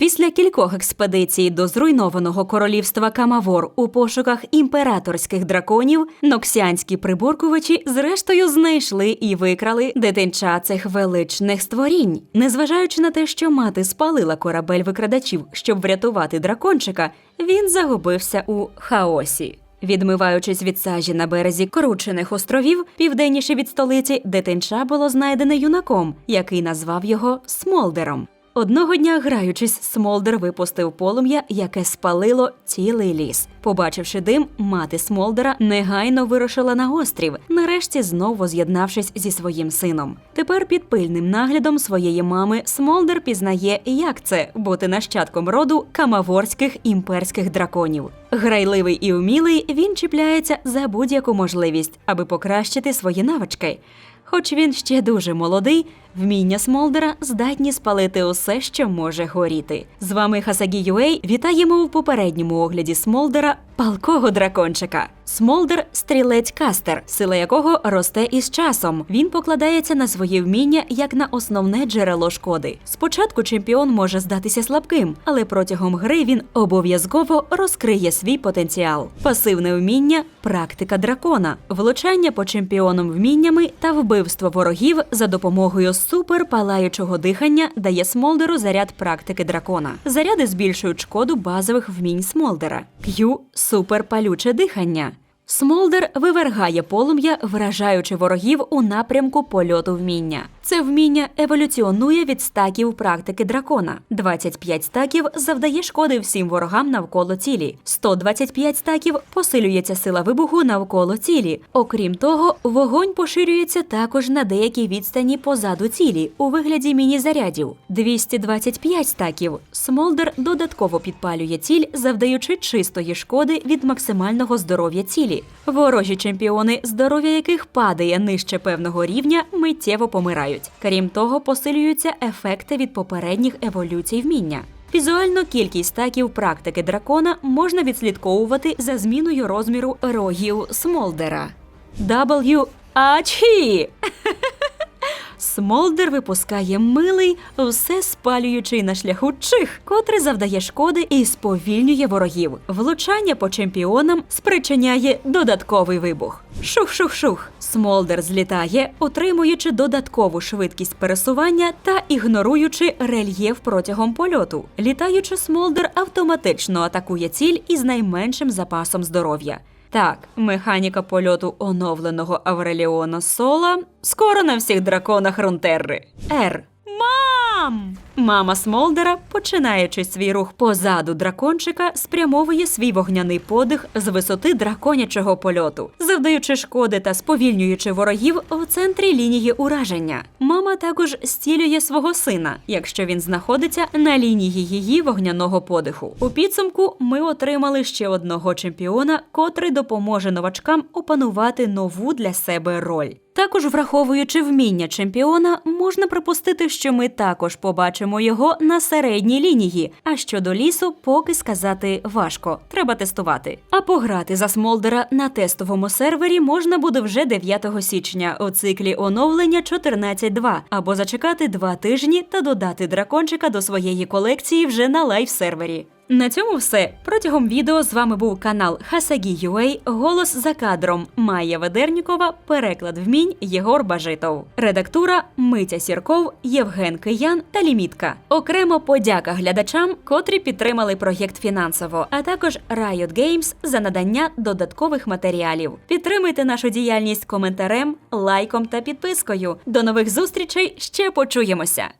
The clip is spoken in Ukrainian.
Після кількох експедицій до зруйнованого королівства Камавор у пошуках імператорських драконів, ноксіанські приборкувачі зрештою знайшли і викрали дитинча цих величних створінь. Незважаючи на те, що мати спалила корабель викрадачів, щоб врятувати дракончика, він загубився у хаосі. Відмиваючись від сажі на березі Кручених островів, південніше від столиці, дитинча було знайдене юнаком, який назвав його Смолдером. Одного дня, граючись, Смолдер випустив полум'я, яке спалило цілий ліс. Побачивши дим, мати Смолдера негайно вирушила на острів, нарешті знову з'єднавшись зі своїм сином. Тепер під пильним наглядом своєї мами Смолдер пізнає, як це бути нащадком роду камаворських імперських драконів. Грайливий і умілий, він чіпляється за будь-яку можливість, аби покращити свої навички. Хоч він ще дуже молодий, вміння Смолдера здатні спалити усе, що може горіти. З вами Хасагі Юей. Вітаємо у попередньому огляді Смолдера палкого дракончика. Смолдер стрілець кастер, сила якого росте із часом. Він покладається на своє вміння як на основне джерело шкоди. Спочатку чемпіон може здатися слабким, але протягом гри він обов'язково розкриє свій потенціал. Пасивне вміння практика дракона, влучання по чемпіонам вміннями та вбивство ворогів за допомогою суперпалаючого дихання дає Смолдеру заряд практики дракона. Заряди збільшують шкоду базових вмінь Смолдера. Q – суперпалюче дихання. Смолдер вивергає полум'я, вражаючи ворогів у напрямку польоту вміння. Це вміння еволюціонує від стаків практики дракона. 25 стаків завдає шкоди всім ворогам навколо цілі. 125 стаків посилюється сила вибуху навколо цілі. Окрім того, вогонь поширюється також на деякій відстані позаду цілі у вигляді міні-зарядів. 225 стаків. Смолдер додатково підпалює ціль, завдаючи чистої шкоди від максимального здоров'я цілі. Ворожі чемпіони, здоров'я яких падає нижче певного рівня, миттєво помирають. Крім того, посилюються ефекти від попередніх еволюцій вміння. Візуально кількість стаків практики дракона можна відслідковувати за зміною розміру рогів Смолдера. W Ачі! Смолдер випускає милий, все спалюючий на шляху чих, котрий завдає шкоди і сповільнює ворогів. Влучання по чемпіонам спричиняє додатковий вибух. Шух-шух-шух. Смолдер злітає, отримуючи додаткову швидкість пересування та ігноруючи рельєф протягом польоту. Літаючи, Смолдер автоматично атакує ціль із найменшим запасом здоров'я. Так, механіка польоту оновленого Авреліона Сола скоро на всіх драконах Рунтерри. Р. Мам! Мама Смолдера, починаючи свій рух позаду дракончика, спрямовує свій вогняний подих з висоти драконячого польоту, завдаючи шкоди та сповільнюючи ворогів у центрі лінії ураження. Мама також стілює свого сина, якщо він знаходиться на лінії її вогняного подиху. У підсумку ми отримали ще одного чемпіона, котрий допоможе новачкам опанувати нову для себе роль. Також, враховуючи вміння чемпіона, можна припустити, що ми також побачимо його на середній лінії. А щодо лісу, поки сказати важко, треба тестувати. А пограти за Смолдера на тестовому сервері можна буде вже 9 січня у циклі оновлення 14.2, або зачекати два тижні та додати дракончика до своєї колекції вже на лайв-сервері. На цьому все. Протягом відео з вами був канал Хасагі Юей, голос за кадром Майя Ведернікова, переклад вмінь Єгор Бажитов, редактура Митя Сірков, Євген Киян та Лімітка. Окремо подяка глядачам, котрі підтримали проєкт фінансово, а також Riot Games за надання додаткових матеріалів. Підтримуйте нашу діяльність коментарем, лайком та підпискою. До нових зустрічей ще почуємося.